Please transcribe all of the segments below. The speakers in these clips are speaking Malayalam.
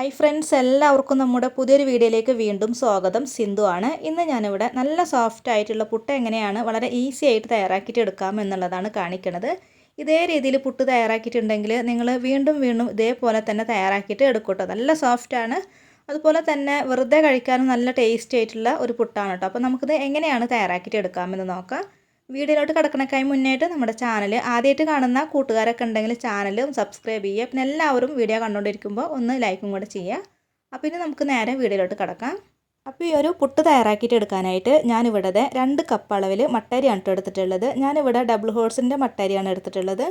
ഹായ് ഫ്രണ്ട്സ് എല്ലാവർക്കും നമ്മുടെ പുതിയൊരു വീഡിയോയിലേക്ക് വീണ്ടും സ്വാഗതം. സിന്ധു ആണ്. ഇന്ന് ഞാനിവിടെ നല്ല സോഫ്റ്റ് ആയിട്ടുള്ള പുട്ട് എങ്ങനെയാണ് വളരെ ഈസി ആയിട്ട് തയ്യാറാക്കിയിട്ട് എടുക്കാം എന്നുള്ളതാണ് കാണിക്കുന്നത് ഇതേ രീതിയിൽ പുട്ട് തയ്യാറാക്കിയിട്ടുണ്ടെങ്കിൽ നിങ്ങൾ വീണ്ടും വീണ്ടും ഇതേപോലെ തന്നെ തയ്യാറാക്കിയിട്ട് എടുക്കൂട്ടോ. നല്ല സോഫ്റ്റാണ് അതുപോലെ തന്നെ വെറുതെ കഴിക്കാനും നല്ല ടേസ്റ്റി ആയിട്ടുള്ള ഒരു പുട്ടാണ് കേട്ടോ. അപ്പോൾ നമുക്കിത് എങ്ങനെയാണ് തയ്യാറാക്കിയിട്ട് എടുക്കാമെന്ന് നോക്കാം. വീഡിയോയിലോട്ട് കിടക്കണക്കായി മുന്നേറ്റ് നമ്മുടെ ചാനൽ ആദ്യമായിട്ട് കാണുന്ന കൂട്ടുകാരൊക്കെ ഉണ്ടെങ്കിൽ ചാനലും സബ്സ്ക്രൈബ് ചെയ്യുക. പിന്നെ എല്ലാവരും വീഡിയോ കണ്ടുകൊണ്ടിരിക്കുമ്പോൾ ഒന്ന് ലൈക്കും കൂടെ ചെയ്യുക. അപ്പോൾ ഇനി നമുക്ക് നേരെ വീഡിയോയിലോട്ട് കിടക്കാം. അപ്പോൾ ഈ ഒരു പുട്ട് തയ്യാറാക്കിയിട്ട് എടുക്കാനായിട്ട് ഞാനിവിടെ രണ്ട് കപ്പ് അളവിൽ മട്ടരിയാണ് കേട്ടോ എടുത്തിട്ടുള്ളത്. ഞാനിവിടെ ഡബിൾ ഹോഴ്സിന്റെ മട്ടരിയാണ് എടുത്തിട്ടുള്ളത്.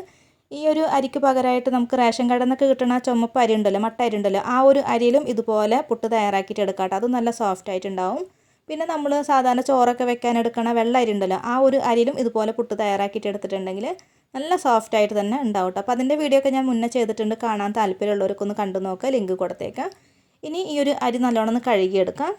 ഈ ഒരു അരിക്ക് പകരമായിട്ട് നമുക്ക് റേഷൻ കടയിൽ നിന്നൊക്കെ കിട്ടുന്ന ചുമപ്പ് അരി ഉണ്ടല്ലോ മട്ട അരി ഉണ്ടല്ലോ ആ ഒരു അരിയിലും ഇതുപോലെ പുട്ട് തയ്യാറാക്കിയിട്ട് എടുക്കാം കേട്ടോ അത് നല്ല സോഫ്റ്റ് ആയിട്ടുണ്ടാവും. പിന്നെ നമ്മൾ സാധാരണ ചോറൊക്കെ വെക്കാൻ എടുക്കണ വെള്ള അരി ഉണ്ടല്ലോ ആ ഒരു അരിയിലും ഇതുപോലെ പുട്ട് തയ്യാറാക്കിയിട്ട് എടുത്തിട്ടുണ്ടെങ്കിൽ നല്ല സോഫ്റ്റ് ആയിട്ട് തന്നെ ഉണ്ടാവും അപ്പോൾ അതിന്റെ വീഡിയോ ഒക്കെ ഞാൻ മുന്നേ ചെയ്തിട്ടുണ്ട് കാണാൻ താല്പര്യമുള്ളവർക്ക് ഒന്ന് കണ്ടു നോക്കുക ലിങ്ക് കൊടുത്തേക്കാം. ഇനി ഈ ഒരു അരി നല്ലോണം ഒന്ന് കഴുകിയെടുക്കാം.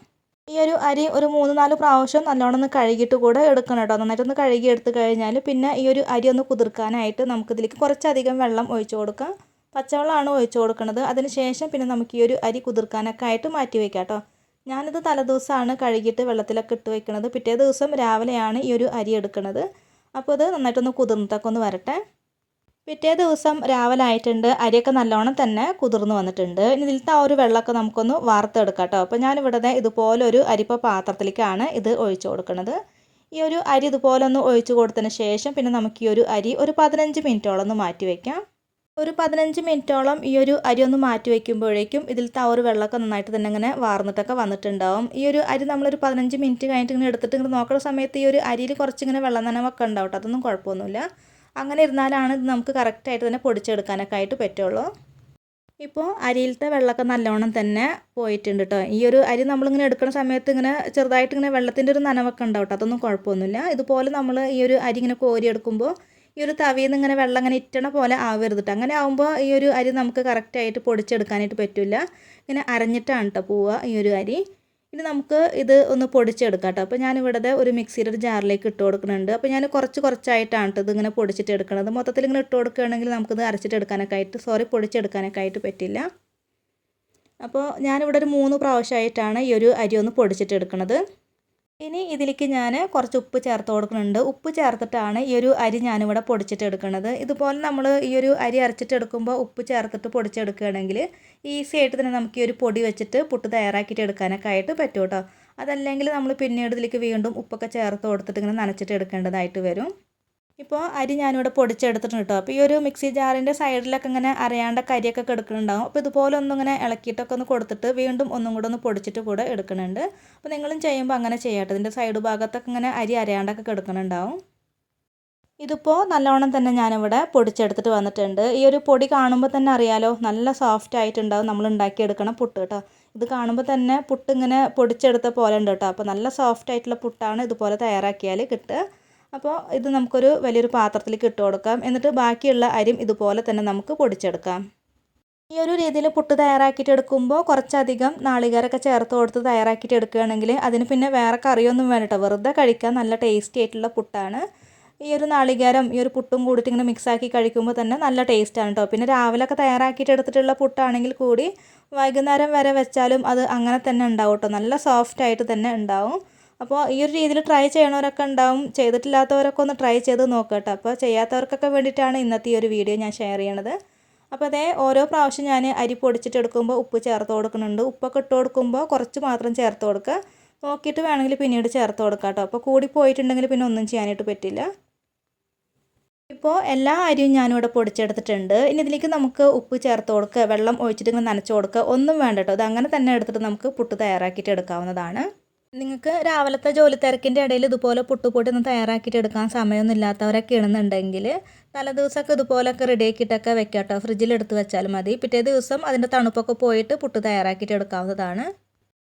ഈ ഒരു അരി ഒരു മൂന്ന് നാല് പ്രാവശ്യം നല്ലോണം ഒന്ന് കഴുകിയിട്ട് കൂടെ എടുക്കണം കേട്ടോ നന്നായിട്ടൊന്ന് കഴുകി എടുത്ത് കഴിഞ്ഞാൽ പിന്നെ ഈ ഒരു അരി ഒന്ന് കുതിർക്കാനായിട്ട് നമുക്കിതിലേക്ക് കുറച്ചധികം വെള്ളം ഒഴിച്ചു കൊടുക്കാം. പച്ചവെള്ളമാണ് ഒഴിച്ചു കൊടുക്കുന്നത് അതിന് ശേഷം പിന്നെ നമുക്ക് ഈ ഒരു അരി കുതിർക്കാനൊക്കെ ആയിട്ട് മാറ്റി വയ്ക്കാം കേട്ടോ ഞാനിത് തലേദിവസമാണ് കഴുകിയിട്ട് വെള്ളത്തിലൊക്കെ ഇട്ട് വെക്കുന്നത് പിറ്റേ ദിവസം രാവിലെയാണ് ഈ ഒരു അരി എടുക്കുന്നത് അപ്പോൾ ഇത് നന്നായിട്ടൊന്ന് കുതിർന്നിട്ടൊക്കെ ഒന്ന് വരട്ടെ. പിറ്റേ ദിവസം രാവിലെ ആയിട്ടുണ്ട് അരിയൊക്കെ നല്ലോണം തന്നെ കുതിർന്ന് വന്നിട്ടുണ്ട്. ഇനി ഇതിലത്തെ ആ ഒരു വെള്ളമൊക്കെ നമുക്കൊന്ന് വാർത്തെടുക്കാം കേട്ടോ. അപ്പോൾ ഞാനിവിടെ ഇതുപോലെ ഒരു അരിപ്പ പാത്രത്തിലേക്കാണ് ഇത് ഒഴിച്ചു കൊടുക്കുന്നത് ഈ ഒരു അരി ഇതുപോലെ ഒന്ന് ഒഴിച്ചു കൊടുത്തതിന് ശേഷം പിന്നെ നമുക്ക് ഈ ഒരു അരി ഒരു പതിനഞ്ച് മിനിറ്റോളം ഒന്ന് മാറ്റി വയ്ക്കാം ഒരു പതിനഞ്ച് മിനിറ്റോളം ഈ ഒരു അരി ഒന്ന് മാറ്റി വയ്ക്കുമ്പോഴേക്കും ഇതിലത്തെ ആ ഒരു വെള്ളമൊക്കെ നന്നായിട്ട് തന്നെ ഇങ്ങനെ വാർന്നിട്ടൊക്കെ വന്നിട്ടുണ്ടാവും. ഈ ഒരു അരി നമ്മളൊരു പതിനഞ്ച് മിനിറ്റ് കഴിഞ്ഞിട്ട് ഇങ്ങനെ എടുത്തിട്ട് ഇങ്ങനെ നോക്കുന്ന സമയത്ത് ഈ ഒരു അരിയിൽ കുറച്ചിങ്ങനെ വെള്ളം നനവൊക്കെ ഉണ്ടാവും അതൊന്നും കുഴപ്പമൊന്നുമില്ല. അങ്ങനെ ഇരുന്നാലാണ് ഇത് നമുക്ക് കറക്റ്റായിട്ട് തന്നെ പൊടിച്ചെടുക്കാനൊക്കെ ആയിട്ട് പറ്റുള്ളൂ. ഇപ്പോൾ അരിയിലത്തെ വെള്ളമൊക്കെ നല്ലോണം തന്നെ പോയിട്ടുണ്ട് കേട്ടോ. ഈ ഒരു അരി നമ്മളിങ്ങനെ എടുക്കുന്ന സമയത്ത് ഇങ്ങനെ ചെറുതായിട്ട് ഇങ്ങനെ വെള്ളത്തിന്റെ ഒരു നനവൊക്കെ ഉണ്ടാവും കേട്ടോ. അതൊന്നും കുഴപ്പമൊന്നുമില്ല. ഇതുപോലെ നമ്മൾ ഈ ഒരു അരി ഇങ്ങനെ കോരി എടുക്കുമ്പോൾ ഈ ഒരു തവിയിൽ നിന്ന് ഇങ്ങനെ വെള്ളം അങ്ങനെ ഇറ്റണ പോലെ ആവരുത് കേട്ടോ അങ്ങനെ ആകുമ്പോൾ ഈ ഒരു അരി നമുക്ക് കറക്റ്റായിട്ട് പൊടിച്ചെടുക്കാനായിട്ട് പറ്റില്ല ഇങ്ങനെ അരഞ്ഞിട്ടാണ് കേട്ടോ പോവുക ഈ ഒരു അരി. ഇനി നമുക്ക് ഇത് ഒന്ന് പൊടിച്ചെടുക്കാം കേട്ടോ അപ്പോൾ ഞാനിവിടെ ഒരു മിക്സിയുടെ ഒരു ജാറിലേക്ക് ഇട്ട് കൊടുക്കുന്നുണ്ട്. അപ്പോൾ ഞാൻ കുറച്ച് കുറച്ചായിട്ടാണ് കേട്ടോ ഇതിങ്ങനെ പൊടിച്ചിട്ട് എടുക്കുന്നത് മൊത്തത്തിൽ ഇങ്ങനെ ഇട്ട് കൊടുക്കുകയാണെങ്കിൽ നമുക്കിത് അരച്ചിട്ട് എടുക്കാനൊക്കെ ആയിട്ട് സോറി പൊടിച്ചെടുക്കാനൊക്കെ ആയിട്ട് പറ്റില്ല. അപ്പോൾ ഞാനിവിടെ ഒരു മൂന്ന് പ്രാവശ്യമായിട്ടാണ് ഈ ഒരു അരി ഒന്ന് പൊടിച്ചിട്ട് എടുക്കുന്നത് ഇനി ഇതിലേക്ക് ഞാൻ കുറച്ച് ഉപ്പ് ചേർത്ത് കൊടുക്കുന്നുണ്ട്. ഉപ്പ് ചേർത്തിട്ടാണ് ഈ ഒരു അരി ഞാനിവിടെ പൊടിച്ചിട്ട് എടുക്കുന്നത് ഇതുപോലെ നമ്മൾ ഈ ഒരു അരി അരച്ചിട്ട് എടുക്കുമ്പോൾ ഉപ്പ് ചേർത്തിട്ട് പൊടിച്ചെടുക്കുകയാണെങ്കിൽ ഈസി ആയിട്ട് തന്നെ നമുക്ക് ഈ ഒരു പൊടി വെച്ചിട്ട് പുട്ട് തയ്യാറാക്കിയിട്ട് എടുക്കാനൊക്കെ ആയിട്ട് പറ്റും കേട്ടോ. അതല്ലെങ്കിൽ നമ്മൾ പിന്നീട് ഇതിലേക്ക് വീണ്ടും ഉപ്പൊക്കെ ചേർത്ത് കൊടുത്തിട്ട് ഇങ്ങനെ നനച്ചിട്ട് എടുക്കേണ്ടതായിട്ട് വരും. ഇപ്പോൾ അരി ഞാനിവിടെ പൊടിച്ചെടുത്തിട്ടുണ്ട് കേട്ടോ അപ്പോൾ ഈ ഒരു മിക്സി ജാറിന്റെ സൈഡിലൊക്കെ ഇങ്ങനെ അറിയാണ്ട കരിയൊക്കെ കിടക്കുന്നുണ്ടാവും അപ്പോൾ ഇതുപോലെ ഒന്നും ഇങ്ങനെ ഇളക്കിയിട്ടൊക്കെ ഒന്ന് കൊടുത്തിട്ട് വീണ്ടും ഒന്നും കൂടെ ഒന്ന് പൊടിച്ചിട്ട് കൂടെ എടുക്കുന്നുണ്ട് അപ്പോൾ നിങ്ങളും ചെയ്യുമ്പോൾ അങ്ങനെ ചെയ്യാട്ടോ. ഇതിന്റെ സൈഡ് ഭാഗത്തൊക്കെ ഇങ്ങനെ അരി അറിയാണ്ടൊക്കെ കിടക്കുന്നുണ്ടാവും ഇതിപ്പോൾ നല്ലോണം തന്നെ ഞാനിവിടെ പൊടിച്ചെടുത്തിട്ട് വന്നിട്ടുണ്ട്. ഈ ഒരു പൊടി കാണുമ്പോൾ തന്നെ അറിയാലോ നല്ല സോഫ്റ്റ് ആയിട്ടുണ്ടാവും നമ്മൾ ഉണ്ടാക്കിയെടുക്കണം പുട്ട് കേട്ടോ ഇത് കാണുമ്പോൾ തന്നെ പുട്ട് ഇങ്ങനെ പൊടിച്ചെടുത്ത പോലെ ഉണ്ട് കേട്ടോ അപ്പോൾ നല്ല സോഫ്റ്റ് ആയിട്ടുള്ള പുട്ടാണ് ഇതുപോലെ തയ്യാറാക്കിയാൽ കിട്ടുക. അപ്പോൾ ഇത് നമുക്കൊരു വലിയൊരു പാത്രത്തിലേക്ക് ഇട്ട് കൊടുക്കാം. എന്നിട്ട് ബാക്കിയുള്ള അരിയും ഇതുപോലെ തന്നെ നമുക്ക് പൊടിച്ചെടുക്കാം. ഈ ഒരു രീതിയിൽ പുട്ട് തയ്യാറാക്കിയിട്ട് എടുക്കുമ്പോൾ കുറച്ചധികം നാളികേരമൊക്കെ ചേർത്ത് കൊടുത്ത് തയ്യാറാക്കിയിട്ട് എടുക്കുകയാണെങ്കിൽ അതിന് പിന്നെ വേറെ കറിയൊന്നും വേണ്ട. വെറുതെ കഴിക്കാൻ നല്ല ടേസ്റ്റി ആയിട്ടുള്ള പുട്ടാണ്. ഈ ഒരു നാളികേരം ഈ ഒരു പുട്ടും കൂടിയിട്ട് ഇങ്ങനെ മിക്സാക്കി കഴിക്കുമ്പോൾ തന്നെ നല്ല ടേസ്റ്റാണ് കേട്ടോ പിന്നെ രാവിലെ ഒക്കെ തയ്യാറാക്കിയിട്ട് എടുത്തിട്ടുള്ള പുട്ടാണെങ്കിൽ കൂടി വൈകുന്നേരം വരെ വെച്ചാലും അത് അങ്ങനെ തന്നെ ഉണ്ടാവും കേട്ടോ നല്ല സോഫ്റ്റ് ആയിട്ട് തന്നെ ഉണ്ടാവും. അപ്പോൾ ഈ ഒരു രീതിയിൽ ട്രൈ ചെയ്യണവരൊക്കെ ഉണ്ടാവും. ചെയ്തിട്ടില്ലാത്തവരൊക്കെ ഒന്ന് ട്രൈ ചെയ്ത് നോക്കട്ടെ. അപ്പോൾ ചെയ്യാത്തവർക്കൊക്കെ വേണ്ടിയിട്ടാണ് ഇന്നത്തെ ഈ ഒരു വീഡിയോ ഞാൻ ഷെയർ ചെയ്യണത്. അപ്പോൾ അതേ ഓരോ പ്രാവശ്യം ഞാൻ അരി പൊടിച്ചിട്ട് എടുക്കുമ്പോൾ ഉപ്പ് ചേർത്ത് കൊടുക്കുന്നുണ്ട്. ഉപ്പൊക്കെ ഇട്ട് കൊടുക്കുമ്പോൾ കുറച്ച് മാത്രം ചേർത്ത് കൊടുക്കുക നോക്കിയിട്ട് വേണമെങ്കിൽ പിന്നീട് ചേർത്ത് കൊടുക്കാം കേട്ടോ അപ്പോൾ കൂടി പോയിട്ടുണ്ടെങ്കിൽ പിന്നെ ഒന്നും ചെയ്യാനായിട്ട് പറ്റില്ല. ഇപ്പോൾ എല്ലാ അരിയും ഞാനിവിടെ പൊടിച്ചെടുത്തിട്ടുണ്ട്. ഇനി ഇതിലേക്ക് നമുക്ക് ഉപ്പ് ചേർത്ത് കൊടുക്കുക വെള്ളം ഒഴിച്ചിട്ട് ഇങ്ങനെ നനച്ച് കൊടുക്കുക ഒന്നും വേണ്ട കേട്ടോ. അത് അങ്ങനെ തന്നെ എടുത്തിട്ട് നമുക്ക് പുട്ട് തയ്യാറാക്കിയിട്ട് എടുക്കാവുന്നതാണ്. നിങ്ങൾക്ക് രാവിലത്തെ ജോലി തിരക്കിന്റെ ഇടയിൽ ഇതുപോലെ പുട്ടുപൊടി ഒന്ന് തയ്യാറാക്കിയിട്ട് എടുക്കാൻ സമയമൊന്നും ഇല്ലാത്തവരൊക്കെ ആണെന്നുണ്ടെങ്കിൽ തലേദിവസമൊക്കെ ഇതുപോലൊക്കെ റെഡിയാക്കിയിട്ടൊക്കെ വെക്കാം കേട്ടോ. ഫ്രിഡ്ജിൽ എടുത്ത് വെച്ചാൽ മതി. പിറ്റേ ദിവസം അതിന്റെ തണുപ്പൊക്കെ പോയിട്ട് പുട്ട് തയ്യാറാക്കിയിട്ട് എടുക്കാവുന്നതാണ്.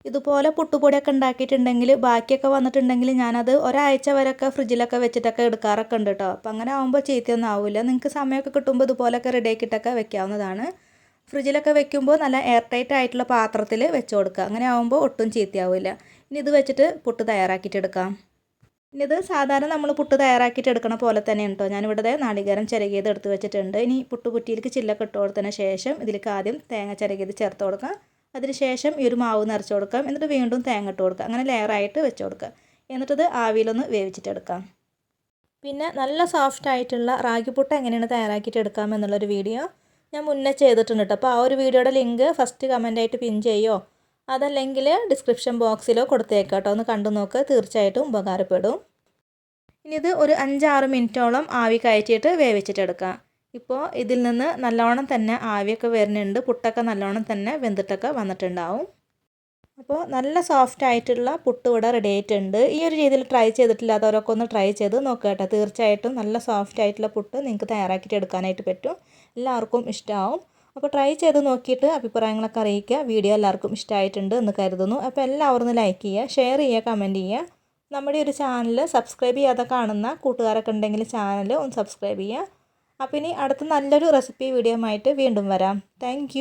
ഇതുപോലെ പുട്ടുപൊടിയൊക്കെ ഉണ്ടാക്കിയിട്ടുണ്ടെങ്കിൽ ബാക്കിയൊക്കെ വന്നിട്ടുണ്ടെങ്കിൽ ഞാനത് ഒരാഴ്ച വരെയൊക്കെ ഫ്രിഡ്ജിലൊക്കെ വെച്ചിട്ടൊക്കെ എടുക്കാറൊക്കെ ഉണ്ട് കേട്ടോ. അപ്പം അങ്ങനെ ആകുമ്പോൾ ചീത്തയൊന്നും ആവില്ല. നിങ്ങൾക്ക് സമയമൊക്കെ കിട്ടുമ്പോൾ ഇതുപോലൊക്കെ റെഡിയാക്കിയിട്ടൊക്കെ വെക്കാവുന്നതാണ്. ഫ്രിഡ്ജിലൊക്കെ വെക്കുമ്പോൾ നല്ല എയർ ടൈറ്റ് ആയിട്ടുള്ള പാത്രത്തിൽ വെച്ച് കൊടുക്കുക. അങ്ങനെ ആകുമ്പോൾ ഒട്ടും ചീത്തയാവില്ല. ഇനി ഇത് വെച്ചിട്ട് പുട്ട് തയ്യാറാക്കിയിട്ട് എടുക്കാം. ഇനി ഇത് സാധാരണ നമ്മൾ പുട്ട് തയ്യാറാക്കിയിട്ട് എടുക്കണ പോലെ തന്നെയാണ് കേട്ടോ ഞാനിവിടെ നാളികേരം ചിരകിയത് എടുത്ത് വെച്ചിട്ടുണ്ട്. ഇനി പുട്ട് കുറ്റിയിലേക്ക് ചില്ലൊക്കെ ഇട്ട് കൊടുത്തതിന് ശേഷം ഇതിലേക്ക് ആദ്യം തേങ്ങ ചിരകിയത് ചേർത്ത് കൊടുക്കാം. അതിനുശേഷം ഈ ഒരു മാവ് നിറച്ച് കൊടുക്കാം. എന്നിട്ട് വീണ്ടും തേങ്ങ ഇട്ട് കൊടുക്കാം. അങ്ങനെ ലെയറായിട്ട് വെച്ച് കൊടുക്കുക എന്നിട്ടത് ആവിയിലൊന്ന് വേവിച്ചിട്ടെടുക്കാം പിന്നെ നല്ല സോഫ്റ്റ് ആയിട്ടുള്ള റാഗി റാഗിപ്പുട്ട് എങ്ങനെയാണ് തയ്യാറാക്കിയിട്ട് എടുക്കാം എന്നുള്ളൊരു വീഡിയോ ഞാൻ മുന്നേ ചെയ്തിട്ടുണ്ട് കേട്ടോ അപ്പോൾ ആ ഒരു വീഡിയോയുടെ ലിങ്ക് ഫസ്റ്റ് കമന്റായിട്ട് പിൻ ചെയ്യോ? അതല്ലെങ്കിൽ ഡിസ്ക്രിപ്ഷൻ ബോക്സിലോ കൊടുത്തേക്കാം കേട്ടോ ഒന്ന് കണ്ടു നോക്ക്. തീർച്ചയായിട്ടും ഉപകാരപ്പെടും. ഇനി ഇത് ഒരു അഞ്ചാറ് മിനിറ്റോളം ആവി കയറ്റിയിട്ട് വേവിച്ചിട്ടെടുക്കാം ഇപ്പോൾ ഇതിൽ നിന്ന് നല്ലോണം തന്നെ ആവിയൊക്കെ വരുന്നുണ്ട്. പുട്ടൊക്കെ നല്ലോണം തന്നെ വെന്തിട്ടൊക്കെ വന്നിട്ടുണ്ടാവും. അപ്പോൾ നല്ല സോഫ്റ്റ് ആയിട്ടുള്ള പുട്ട് ഇവിടെ റെഡി ആയിട്ടുണ്ട്. ഈ ഒരു രീതിയിൽ ട്രൈ ചെയ്തിട്ടില്ലാത്തവരൊക്കെ ഒന്ന് ട്രൈ ചെയ്ത് നോക്കുക കേട്ടോ. തീർച്ചയായിട്ടും നല്ല സോഫ്റ്റ് ആയിട്ടുള്ള പുട്ട് നിങ്ങൾക്ക് തയ്യാറാക്കിയിട്ട് എടുക്കാനായിട്ട് പറ്റും. എല്ലാവർക്കും ഇഷ്ടമാവും അപ്പോൾ ട്രൈ ചെയ്ത് നോക്കിയിട്ട് അഭിപ്രായങ്ങളൊക്കെ അറിയിക്കുക. വീഡിയോ എല്ലാവർക്കും ഇഷ്ടമായിട്ടുണ്ട് എന്ന് കരുതുന്നു. അപ്പോൾ എല്ലാവരും ലൈക്ക് ചെയ്യുക ഷെയർ ചെയ്യുക കമന്റ് ചെയ്യുക. നമ്മുടെ ഒരു ചാനൽ സബ്സ്ക്രൈബ് ചെയ്യാതെ കാണുന്ന കൂട്ടുകാരൊക്കെ ഉണ്ടെങ്കിൽ ചാനൽ ഒന്ന് സബ്സ്ക്രൈബ് ചെയ്യുക. അപ്പോൾ ഇനി അടുത്ത നല്ലൊരു റെസിപ്പി വീഡിയോ ആയിട്ട് വീണ്ടും വരാം. താങ്ക്